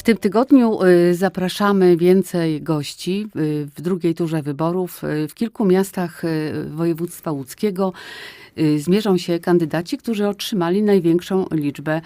W tym tygodniu y, zapraszamy więcej gości y, w drugiej turze wyborów. Y, W kilku miastach województwa łódzkiego zmierzą się kandydaci, którzy otrzymali największą liczbę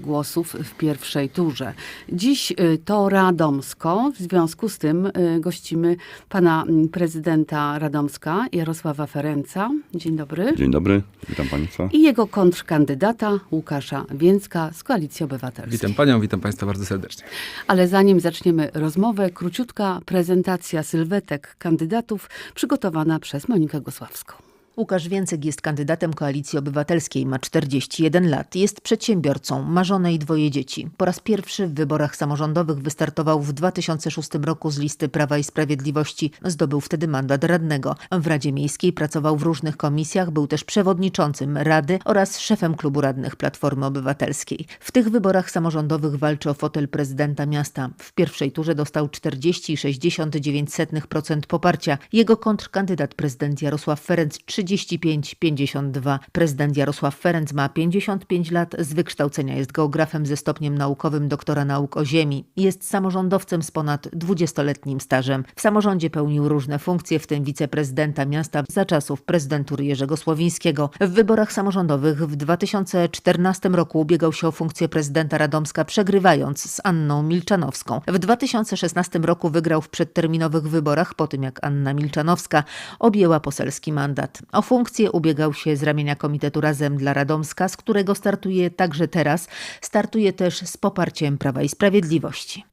głosów w pierwszej turze. Dziś to Radomsko. W związku z tym gościmy pana mm, prezydenta Radomska, Jarosława Ferenca. Dzień dobry. Dzień dobry, witam Państwa. I jego kontrkandydata Łukasza Więcka z Koalicji Obywatelskiej. Witam Panią, witam Państwa bardzo serdecznie. Ale zanim zaczniemy rozmowę, króciutka prezentacja sylwetek kandydatów przygotowana przez Monikę Gosławską. Łukasz Więcek jest kandydatem Koalicji Obywatelskiej, ma 41 lat, jest przedsiębiorcą, ma żonę i dwoje dzieci. Po raz pierwszy w wyborach samorządowych wystartował w 2006 roku z listy Prawa i Sprawiedliwości. Zdobył wtedy mandat radnego. W Radzie Miejskiej pracował w różnych komisjach, był też przewodniczącym Rady oraz szefem klubu radnych Platformy Obywatelskiej. W tych wyborach samorządowych walczy o fotel prezydenta miasta. W pierwszej turze dostał 40,69% poparcia. Jego kontrkandydat prezydent Jarosław Ferenc 35,52. Prezydent Jarosław Ferenc ma 55 lat, z wykształcenia jest geografem ze stopniem naukowym doktora nauk o ziemi. Jest samorządowcem z ponad 20-letnim stażem. W samorządzie pełnił różne funkcje, w tym wiceprezydenta miasta za czasów prezydentury Jerzego Słowińskiego. W wyborach samorządowych w 2014 roku ubiegał się o funkcję prezydenta Radomska, przegrywając z Anną Milczanowską. W 2016 roku wygrał w przedterminowych wyborach, po tym jak Anna Milczanowska objęła poselski mandat. O funkcję ubiegał się z ramienia Komitetu Razem dla Radomska, z którego startuje także teraz. Startuje też z poparciem Prawa i Sprawiedliwości.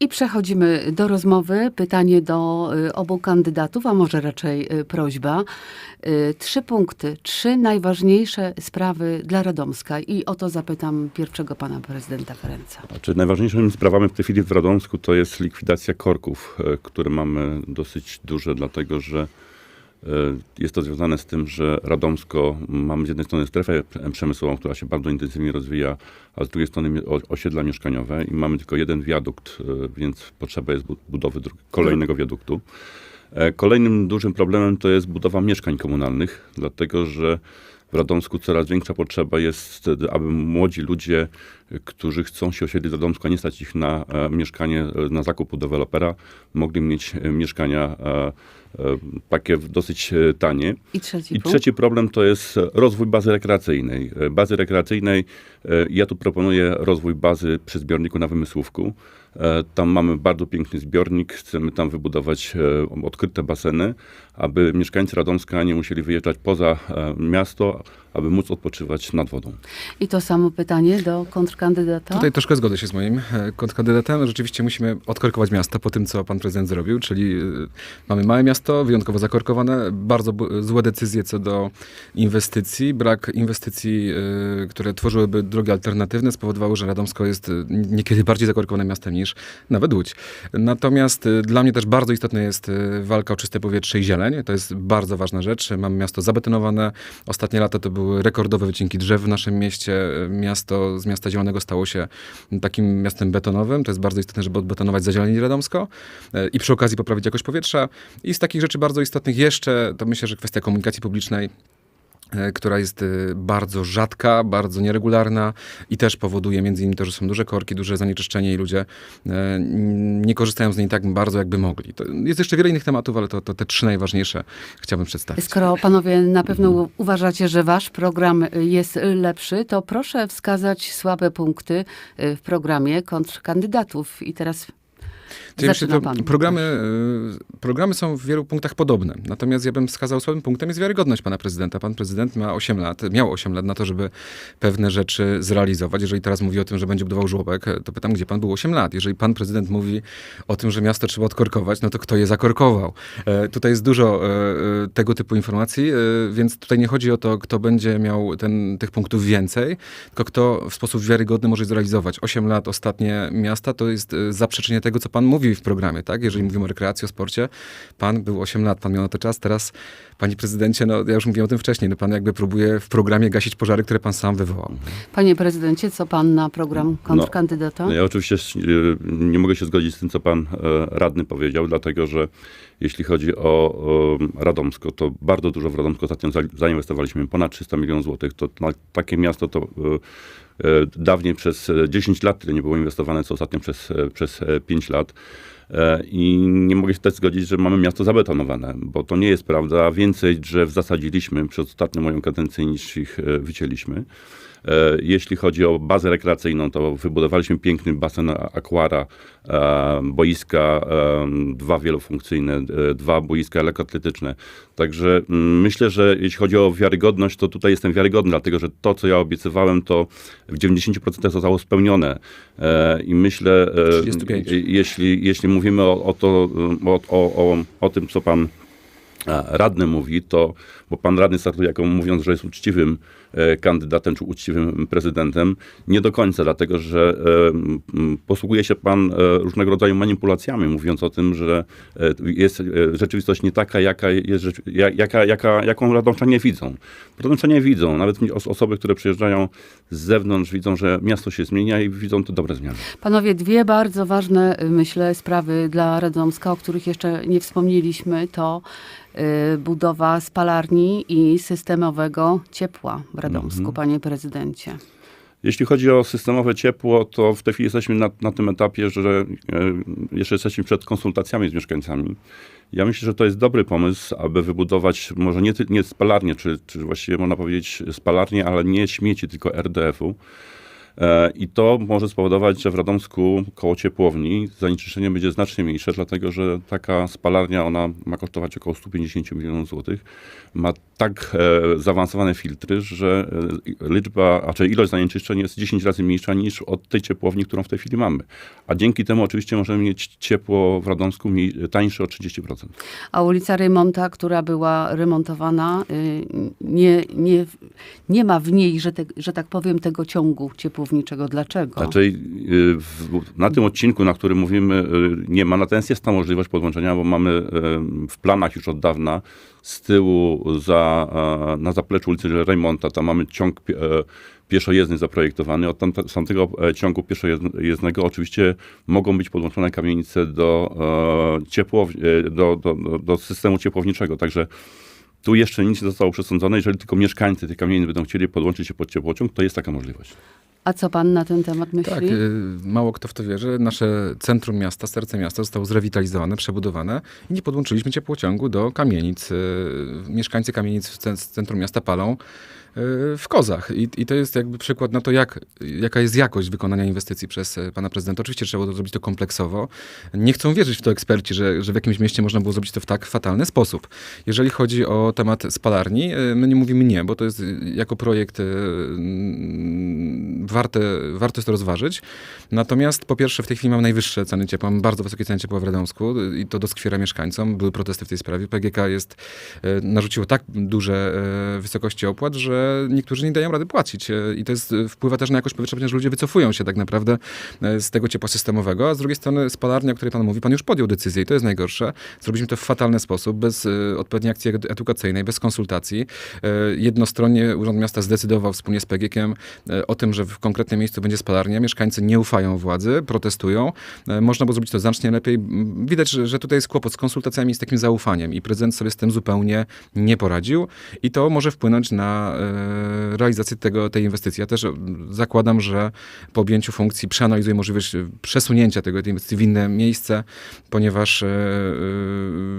I przechodzimy do rozmowy. Pytanie do y, obu kandydatów, a może raczej y, prośba. Y, Trzy punkty, trzy najważniejsze sprawy dla Radomska. I o to zapytam pierwszego pana prezydenta Ferenca. Znaczy, najważniejszymi sprawami w tej chwili w Radomsku to jest likwidacja korków, które mamy dosyć duże, dlatego że jest to związane z tym, że Radomsko mamy z jednej strony strefę przemysłową, która się bardzo intensywnie rozwija, a z drugiej strony osiedla mieszkaniowe i mamy tylko jeden wiadukt, e, więc potrzeba jest bu- budowy kolejnego wiaduktu. E, Kolejnym dużym problemem to jest budowa mieszkań komunalnych, dlatego że w Radomsku coraz większa potrzeba jest, e, aby młodzi ludzie, e, którzy chcą się osiedlić w Radomsku, a nie stać ich na e, mieszkanie, e, na zakup u dewelopera, mogli mieć e, mieszkania takie dosyć tanie. I trzeci I trzeci problem to jest rozwój bazy rekreacyjnej. Bazy rekreacyjnej, ja tu proponuję rozwój bazy przy zbiorniku na Wymysłówku. Tam mamy bardzo piękny zbiornik, chcemy tam wybudować odkryte baseny, aby mieszkańcy Radomska nie musieli wyjeżdżać poza miasto, aby móc odpoczywać nad wodą. I to samo pytanie do Tutaj troszkę zgodzę się z moim e, kontrkandydatem. Rzeczywiście musimy odkorkować miasto po tym, co pan prezydent zrobił, czyli e, mamy małe miasto, wyjątkowo zakorkowane, bardzo złe decyzje co do inwestycji, brak inwestycji, e, które tworzyłyby drogi alternatywne spowodowały, że Radomsko jest niekiedy bardziej zakorkowanym miastem niż nawet Łódź. Natomiast dla mnie też bardzo istotna jest walka o czyste powietrze i zieleń. To jest bardzo ważna rzecz. Mamy miasto zabetonowane. Ostatnie lata to były rekordowe wycinki drzew w naszym mieście. Miasto z miasta zielonego stało się takim miastem betonowym. To jest bardzo istotne, żeby odbetonować zazielenić Radomsko e, i przy okazji poprawić jakość powietrza. I z takich rzeczy bardzo istotnych jeszcze, to myślę, że kwestia komunikacji publicznej która jest e, bardzo rzadka, bardzo nieregularna i też powoduje między innymi to, że są duże korki, duże zanieczyszczenie i ludzie e, nie korzystają z niej tak bardzo, jakby mogli. To jest jeszcze wiele innych tematów, ale to, to te trzy najważniejsze chciałbym przedstawić. Skoro panowie na pewno u- uważacie, że wasz program jest lepszy, to proszę wskazać słabe punkty w programie kontrkandydatów. I teraz Myślę, zaczyna to programy, y, programy są w wielu punktach podobne. Natomiast ja bym wskazał słabym punktem jest wiarygodność pana prezydenta. Pan prezydent ma 8 lat, miał 8 lat na to, żeby pewne rzeczy zrealizować. Jeżeli teraz mówi o tym, że będzie budował żłobek, to pytam, gdzie pan był 8 lat? Jeżeli pan prezydent mówi o tym, że miasto trzeba odkorkować, no to kto je zakorkował? E, tutaj jest dużo e, e, tego typu informacji, e, więc tutaj nie chodzi o to, kto będzie miał ten, tych punktów więcej, tylko kto w sposób wiarygodny może zrealizować. 8 lat ostatnie miasta to jest zaprzeczenie tego, co pan pan mówi w programie, tak? Jeżeli mówimy o rekreacji, o sporcie, pan był 8 lat, pan miał na to czas, teraz, panie prezydencie, no ja już mówiłem o tym wcześniej, no pan jakby próbuje w programie gasić pożary, które pan sam wywołał. Panie prezydencie, co pan na program kontrkandydata? No ja oczywiście y, nie mogę się zgodzić z tym, co pan e, radny powiedział, dlatego że jeśli chodzi o, o Radomsko, to bardzo dużo w Radomsko ostatnio za- zainwestowaliśmy, ponad 300 milionów złotych. To na takie miasto to e, e, dawniej przez e, 10 lat tyle nie było inwestowane, co ostatnio przez, e, przez e, 5 lat. E, I nie mogę się też zgodzić, że mamy miasto zabetonowane, bo to nie jest prawda. Więcej drzew zasadziliśmy przez ostatnią moją kadencję niż ich e, wycięliśmy. E, Jeśli chodzi o bazę rekreacyjną, to wybudowaliśmy piękny basen akwara, boiska, dwa wielofunkcyjne, dwa boiska lekkoatletyczne. Także mm, myślę, że jeśli chodzi o wiarygodność, to tutaj jestem wiarygodny, dlatego że to, co ja obiecywałem, to w 90% zostało spełnione. I myślę, 35. jeśli, jeśli mówimy o, o, to, o, o, o, tym, co pan radny mówi, to, bo pan radny startuje jako mówiąc, że jest uczciwym kandydatem czy uczciwym prezydentem, nie do końca, dlatego że e, posługuje się pan e, różnego rodzaju manipulacjami, mówiąc o tym, że e, jest e, rzeczywistość nie taka, jaka jest, jaka, jaka, jaką radomczanie widzą. Radomczanie widzą, nawet osoby, które przyjeżdżają z zewnątrz, widzą, że miasto się zmienia i widzą te dobre zmiany. Panowie, dwie bardzo ważne, y, myślę, sprawy dla Radomska, o których jeszcze nie wspomnieliśmy, to y, budowa spalarni i systemowego ciepła w Radomsku, panie prezydencie. Jeśli chodzi o systemowe ciepło, to w tej chwili jesteśmy na, na tym etapie, że e, jeszcze jesteśmy przed konsultacjami z mieszkańcami. Ja myślę, że to jest dobry pomysł, aby wybudować może nie, nie spalarnię, czy, czy właściwie można powiedzieć spalarnię, ale nie śmieci, tylko RDF-u. E, I to może spowodować, że w Radomsku koło ciepłowni zanieczyszczenie będzie znacznie mniejsze, dlatego że taka spalarnia, ona ma kosztować około 150 milionów złotych. Ma tak e, zaawansowane filtry, że e, liczba, a czy ilość zanieczyszczeń jest 10 razy mniejsza niż od tej ciepłowni, którą w tej chwili mamy. A dzięki temu oczywiście możemy mieć ciepło w Radomsku tańsze o 30%. A ulica Rejmonta, która była remontowana, y, nie, nie, nie ma w niej, że, te, że tak powiem, tego ciągu ciepłowniczego. Dlaczego? Znaczy, y, na tym odcinku, na którym mówimy, y, nie ma, natomiast jest ta możliwość podłączenia, bo mamy w planach już od dawna tyłu za, na zapleczu ulicy Rejmonta, tam mamy ciąg e, pieszojezdny zaprojektowany. Od z tamtego e, ciągu pieszojezdnego oczywiście mogą być podłączone kamienice do, e, ciepłow, do, do, do systemu ciepłowniczego. Także tu jeszcze nic nie zostało przesądzone. Jeżeli tylko mieszkańcy tych kamienic będą chcieli podłączyć się pod ciepłociąg, to jest taka możliwość. A co pan na ten temat myśli? Tak, y, mało kto w to wierzy. Nasze centrum miasta, serce miasta zostało zrewitalizowane, przebudowane i nie podłączyliśmy ciepłociągu do kamienic. Y, Mieszkańcy kamienic w centrum miasta palą y, w kozach. I, I to jest jakby przykład na to, jak, jaka jest jakość wykonania inwestycji przez pana prezydenta. Oczywiście trzeba było zrobić to kompleksowo. Nie chcą wierzyć w to eksperci, że, że w jakimś mieście można było zrobić to w tak fatalny sposób. Jeżeli chodzi o temat spalarni, my nie mówimy nie, bo to jest jako projekt warte, warto jest to rozważyć. Natomiast po pierwsze w tej chwili mamy najwyższe ceny ciepła, mamy bardzo wysokie ceny ciepła w Radomsku i to doskwiera mieszkańcom. Były protesty w tej sprawie. PGK jest, y, narzuciło tak duże y, wysokości opłat, że niektórzy nie dają rady płacić. Y, I to jest, wpływa też na jakość powietrza, ponieważ ludzie wycofują się tak naprawdę z tego ciepła systemowego, a z drugiej strony spalarnia, o której pan mówi, pan już podjął decyzję i to jest najgorsze. Zrobiliśmy to w fatalny sposób, bez odpowiedniej akcji edu- edukacyjnej, bez konsultacji. Jednostronnie Urząd Miasta zdecydował wspólnie z y, o tym, że konkretnym miejscu będzie spalarnia. Mieszkańcy nie ufają władzy, protestują. Y, Można było zrobić to znacznie lepiej. Widać, że, tutaj jest kłopot z konsultacjami z takim zaufaniem i prezydent sobie z tym zupełnie nie poradził i to może wpłynąć na y, realizację tego, tej inwestycji. Ja też y, zakładam, że po objęciu funkcji przeanalizuje możliwość przesunięcia tego, tej inwestycji w inne miejsce, ponieważ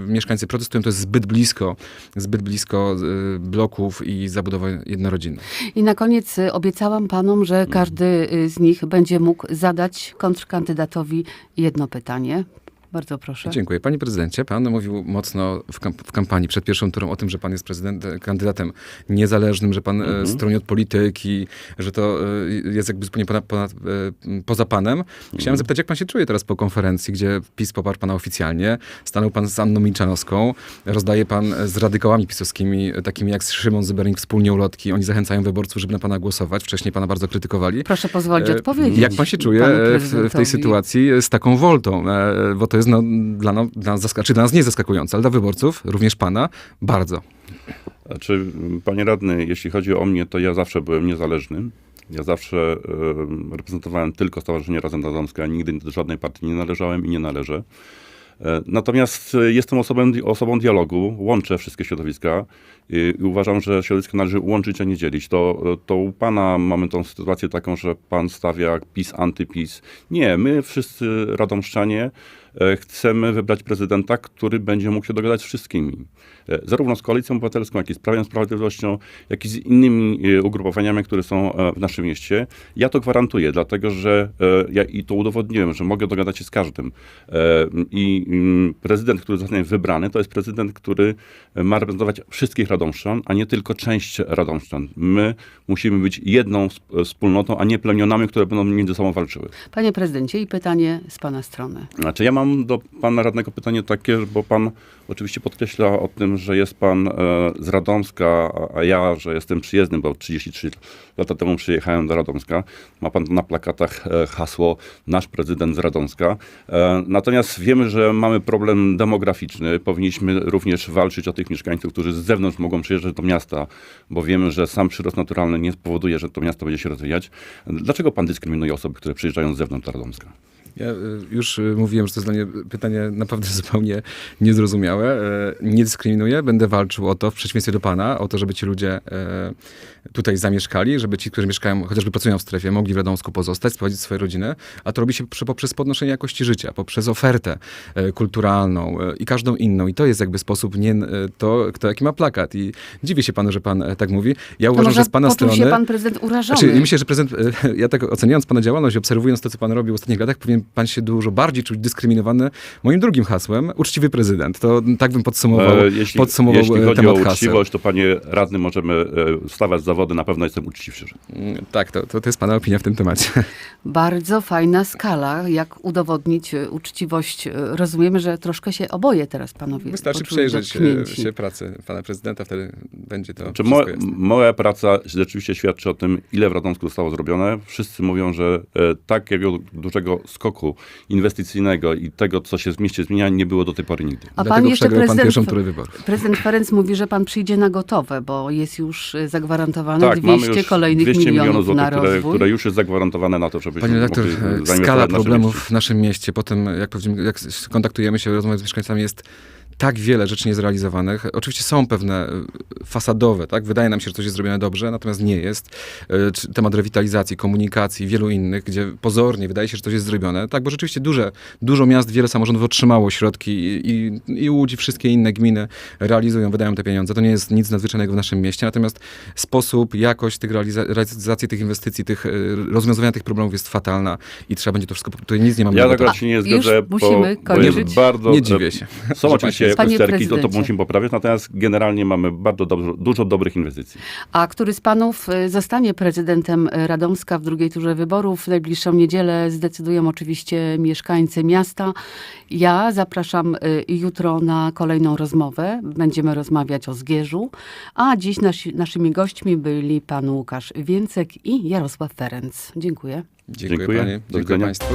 mieszkańcy protestują, to jest zbyt blisko, zbyt blisko bloków i zabudowa jednorodzinna. I na koniec obiecałam panom, że każdy y, z nich będzie mógł zadać kontrkandydatowi jedno pytanie. Bardzo proszę. Dziękuję. Panie prezydencie, pan mówił mocno w, kamp- w kampanii przed pierwszą turą o tym, że pan jest prezydent, e, kandydatem niezależnym, że pan Mhm. e, stroni od polityki, że to e, jest jakby zupełnie ponad, ponad, e, poza panem. Mhm. Chciałem zapytać, jak pan się czuje teraz po konferencji, gdzie PiS poparł pana oficjalnie, stanął pan z Anną Milczanowską, rozdaje pan z radykałami pisowskimi, takimi jak Szymon Zybernik, wspólnie ulotki. Oni zachęcają wyborców, żeby na pana głosować. Wcześniej pana bardzo krytykowali. Proszę pozwolić E, odpowiedzieć. Jak pan się czuje w, w tej sytuacji z taką woltą? E, Bo to jest no, dla, no, dla, nas dla nas nie zaskakujące, ale dla wyborców, również pana, bardzo. Znaczy, panie radny, jeśli chodzi o mnie, to ja zawsze byłem niezależny. Ja zawsze e, reprezentowałem tylko Stowarzyszenie Razem Radomska, nigdy do żadnej partii nie należałem i nie należę. E, Natomiast e, jestem osobą, osobą dialogu, łączę wszystkie środowiska i, uważam, że środowiska należy łączyć, a nie dzielić. To, to u pana mamy tą sytuację taką, że pan stawia PiS, antyPiS. Nie, my wszyscy radomszczanie chcemy wybrać prezydenta, który będzie mógł się dogadać z wszystkimi. E, Zarówno z Koalicją Obywatelską, jak i z Prawem Sprawiedliwością, jak i z innymi e, ugrupowaniami, które są e, w naszym mieście. Ja to gwarantuję, dlatego że e, ja i to udowodniłem, że mogę dogadać się z każdym. E, I mm, prezydent, który zostanie wybrany, to jest prezydent, który ma reprezentować wszystkich Radomszczan, a nie tylko część Radomszczan. My musimy być jedną sp- wspólnotą, a nie plemionami, które będą między sobą walczyły. Panie prezydencie, i pytanie z pana strony. Znaczy, ja mam do pana radnego pytanie takie, bo pan oczywiście podkreśla o tym, że jest pan e, z Radomska, a- ja, że jestem przyjezdny, bo 33 lata temu przyjechałem do Radomska. Ma pan na plakatach e, hasło nasz prezydent z Radomska. E, natomiast wiemy, że mamy problem demograficzny. Powinniśmy również walczyć o tych mieszkańców, którzy z zewnątrz mogą przyjeżdżać do miasta, bo wiemy, że sam przyrost naturalny nie spowoduje, że to miasto będzie się rozwijać. Dlaczego pan dyskryminuje osoby, które przyjeżdżają z zewnątrz do Radomska? Ja y, już y, mówiłem, że to jest dla mnie pytanie naprawdę zupełnie niezrozumiałe. E, Nie dyskryminuję, będę walczył o to, w przeciwieństwie do pana, o to, żeby ci ludzie e, tutaj zamieszkali, żeby ci, którzy mieszkają, chociażby pracują w strefie, mogli w Radomsku pozostać, sprowadzić swoje rodziny, a to robi się poprzez podnoszenie jakości życia, poprzez ofertę e, kulturalną e, i każdą inną. I to jest jakby sposób, nie e, to, kto jaki ma plakat. I dziwię się panu, że pan e, tak mówi. Ja uważam, że z pana strony... się pan prezydent urażony. Znaczy, myślę, że prezydent, e, ja tak oceniając pana działalność, obserwując to, co pan robił w ostatnich latach, powinien pan się dużo bardziej czuć dyskryminowany moim drugim hasłem, uczciwy prezydent. To tak bym podsumował, E, Jeśli, podsumował jeśli e, chodzi temat o haseł. uczciwość, to panie radny możemy e, stawiać zawody, na pewno jestem uczciwszy. Mm, Tak, to, to, to jest pana opinia w tym temacie. Bardzo fajna skala, jak udowodnić e, uczciwość. Rozumiemy, że troszkę się oboje teraz panowie Wystarczy przejrzeć dotknięci. się pracy pana prezydenta, wtedy będzie to Czy wszystko mo, jasne. moja praca rzeczywiście świadczy o tym, ile w Radomsku zostało zrobione. Wszyscy mówią, że e, takiego dużego skoku inwestycyjnego i tego, co się w mieście zmienia, nie było do tej pory nigdy. A pan Dlatego jeszcze przegrał pan prezydent, pierwszą turę wyborów. prezydent Ferenc mówi, że pan przyjdzie na gotowe, bo jest już e, zagwarantowane Tak, 200 mamy już kolejnych 200 milionów, milionów złotych, na które, rozwój. które już jest zagwarantowane na to, żebyśmy Panie redaktor, skala problemów w naszym mieście, potem jak, powiedzmy, jak kontaktujemy się, rozmawiamy z mieszkańcami, jest tak wiele rzeczy niezrealizowanych. Oczywiście są pewne e, fasadowe, tak? Wydaje nam się, że coś jest zrobione dobrze, natomiast nie jest. E, Temat rewitalizacji, komunikacji, wielu innych, gdzie pozornie wydaje się, że coś jest zrobione. Tak, bo rzeczywiście duże, dużo miast, wiele samorządów otrzymało środki i, i, i Łódź, wszystkie inne gminy realizują, wydają te pieniądze. To nie jest nic nadzwyczajnego w naszym mieście, natomiast sposób, jakość tych realiza- realizacji tych inwestycji, tych, e, rozwiązywania tych problemów jest fatalna i trzeba będzie to wszystko, tutaj nic nie mamy Ja do tak się nie już zgodzę, musimy bo, bo jest bardzo... Nie dziwię się. Są że oczywiście pan Panie usterki, to, to musimy poprawiać, natomiast generalnie mamy bardzo dobrze, dużo dobrych inwestycji. A który z panów y, zostanie prezydentem Radomska w drugiej turze wyborów? W najbliższą niedzielę zdecydują oczywiście mieszkańcy miasta. Ja zapraszam y, jutro na kolejną rozmowę. Będziemy rozmawiać o Zgierzu. A dziś nasi, naszymi gośćmi byli pan Łukasz Więcek i Jarosław Ferenc. Dziękuję. Dziękuję, Dziękuję. panie, dziękuję państwu.